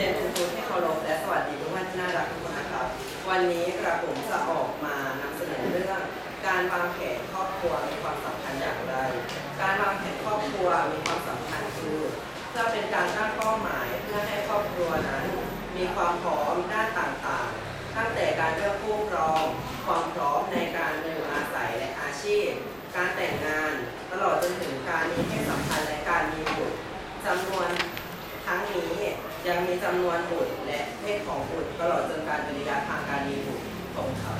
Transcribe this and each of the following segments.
รียนคุณครูที่เคารพและสวัสดีทุกท่านที่น่ารักทุกคนนะครับ วันนี้กระผมจะออกมานำเสนอเรื่อง การวางแผนครอบครัวมีความสำคัญอย่างไร การวางแผนครอบครัวมีความสำคัญคือเพื่อเป็นการตั้งเป้าหมายเพื่อให้ครอบครัวนั้น มีความพร้อมด้านต่างๆ ตั้งแต่การเลือกคู่ครอง ความพร้อมในการอยู่อาศัยและอาชีพ การแต่งงาน ตลอดจนถึงการมีเพศสัมพันธ์และการมีบุตรจำนวน จำนวนบุตรและเพศของบุตรตลอดจนการปริยาทางการมีบุตรของเขา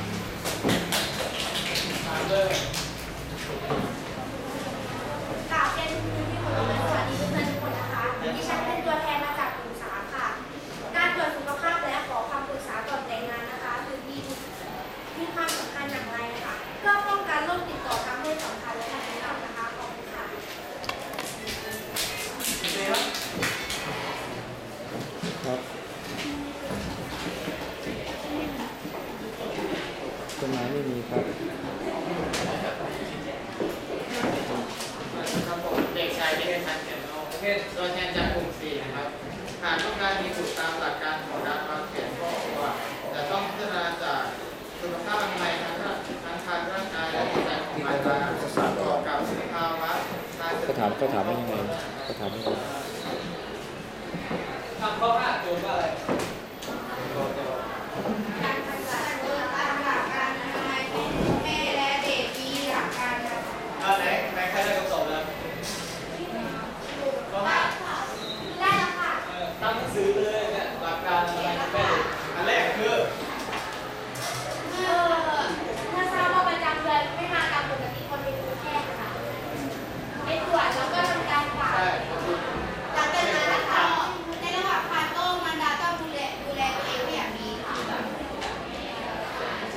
ตามเลยกล่าวเป็นที่เคารพและสวัสดีทุกท่านทุกคนนะคะดิฉันเป็น นไม้ไม่มีครับครับผมเด็กชายวิทยาชันเขียนโลกตัวแทนจากกลุ่มสี่นะครับ หากต้องการมีบุตรตามหลักการของการวางแผนครอบครัวจะต้องพัฒนาจากสุขภาพอนามัยทั้งทั้งทางร่างกายและจิตใจของมารดาประกอบกับสภาวะการเขาถามเขาถามว่ายังไงเขาถามว่ายังไง ทำข้อห้าโจทย์ว่าอะไร การศึกษาตามหลักการอนามัยของแม่และเด็กมีหลักการค่ะ อ่าไหนไหนใครได้คำตอบแล้วข้อห้า ได้แล้วค่ะ เออตั้งหนังสือเลยเนี่ยหลักการอะไรแม่อันแรกคือ เมื่อเมื่อทราบว่าประจำเดือนไม่มาตามปกติคนเป็นผู้แพทย์ค่ะไปตรวจแล้วก็ทำการผ่า ใช่ หลังจากนั้นนะคะในระหว่างผ่าก็มันดาต้องดูแลดูแลตัวเองให้อย่างดีค่ะ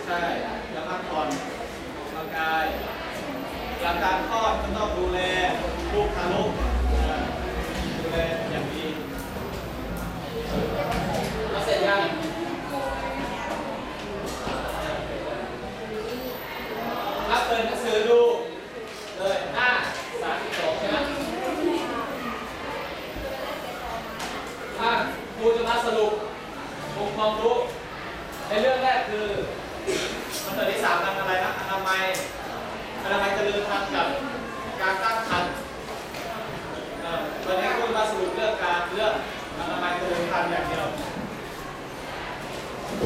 ใช่แล้วพักผ่อนออกกำลังกายหลังการคลอดก็ต้องดูแลลูกทารกเออดูแลอย่างดีแล้วเสร็จยังถ้าเปิดหนังสือดูเลยหน้าสามสิบสองใช่ไหมถ้าครูจะมาสรุปอง ความรู้ในเรื่องแรกคือมันเกิดที่สามทางอะไรนะอนามัยอนามัยเจริญพันเกับการตั้งครรภ์เอ่อวันนี้คุณมาสรุปเรื่องการเรื่องอนามัยเจริญพันอย่างเดียว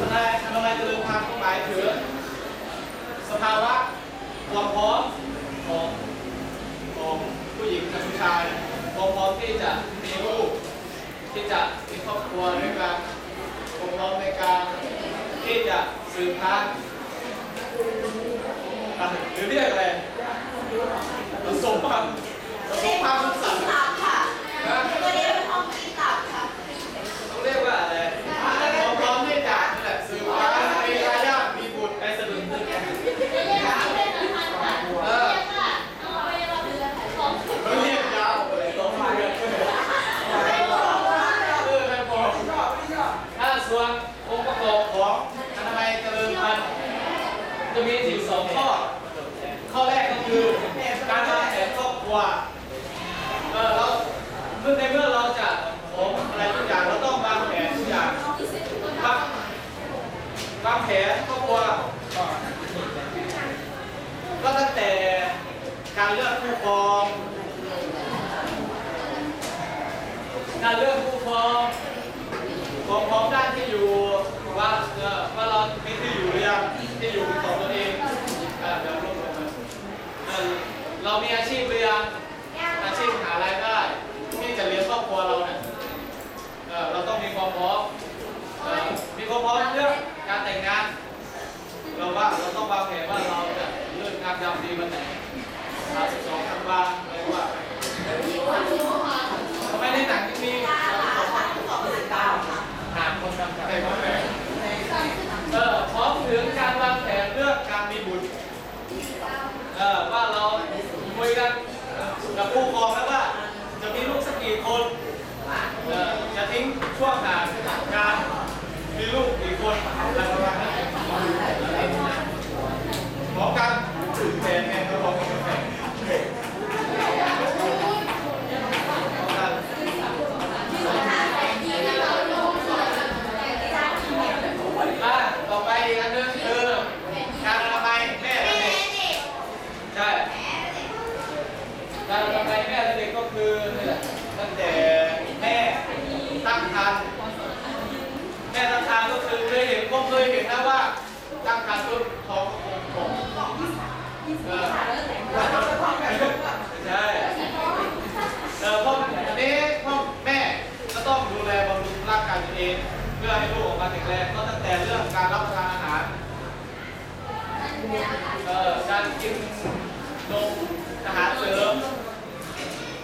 อนามัยอนามัยเจริญพันธุ์ก็หมายถึงสภาวะความพร้อมของของผู้หญิงกับผู้ชายความพร้อมที่จะมีลูกที่จะมีครอบครัวด้วยกัน ความพร้อมในการที่จะสืบพันธุ์อะหรือเรียกอะไรผสมพันธุ์ผสมพันธุ์สัตว์ตับค่ะ นะตัวนี้เป็นห้องกินตับค่ะ ต้องเรียกว่าอะไรพร้อมๆที่จะนี่แหละสืบพันธุ์มีทายาทมีบุตรไอ้สะดุดตึกเออเขาเรียกยาวเลยต้องมาเรียกเออไม่พอถ้าส่วนองค์ประกอบของอนามัยเจริญพันธุ์จะมีอยู่สองข้อ ข้อแรกก็คือการวางแผนครอบครัว เออเราเมื่อในเมื่อเราจะผมอะไรทุกอย่างเราต้องวางแผนทุกอย่างวางวางแผนครอบครัวก็ตั้งแต่การเลือกผู้ครอง การเลือกผู้ครองความพร้อมด้านที่อยู่ว่าเออว่าเรามีที่อยู่หรือยังที่อยู่เป็นของตัวเองเออเดี๋ยวรวบรวมกันเออเรามีอาชีพหรือยังอาชีพหารายได้ที่จะเลี้ยงครอบครัวเราเนี่ยเออเราต้องมีความพร้อมเออมีความพร้อมเรื่องการแต่งงาน เราว่าเราต้องวางแผนว่าเราจะเลิกงานยามดีวันไหน32ธันวาอะไรว่า เพื่อให้ลูกออกมาแข็งแรงก็ตั้งแต่เรื่องการรับประทานอาหารเออการกินนมอาหารเสริม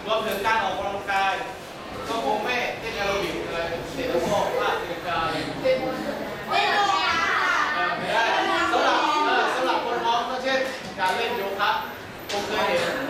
รวมถึงการออกกำลังกาย ก็คงไม่เต้นแอโรบิกอะไรเสร็จแล้วก็ภาคกิจกรรไม่ได้สำหรับสำหรับคนท้องก็เช่นการเล่นโยคะผมเคยเห็น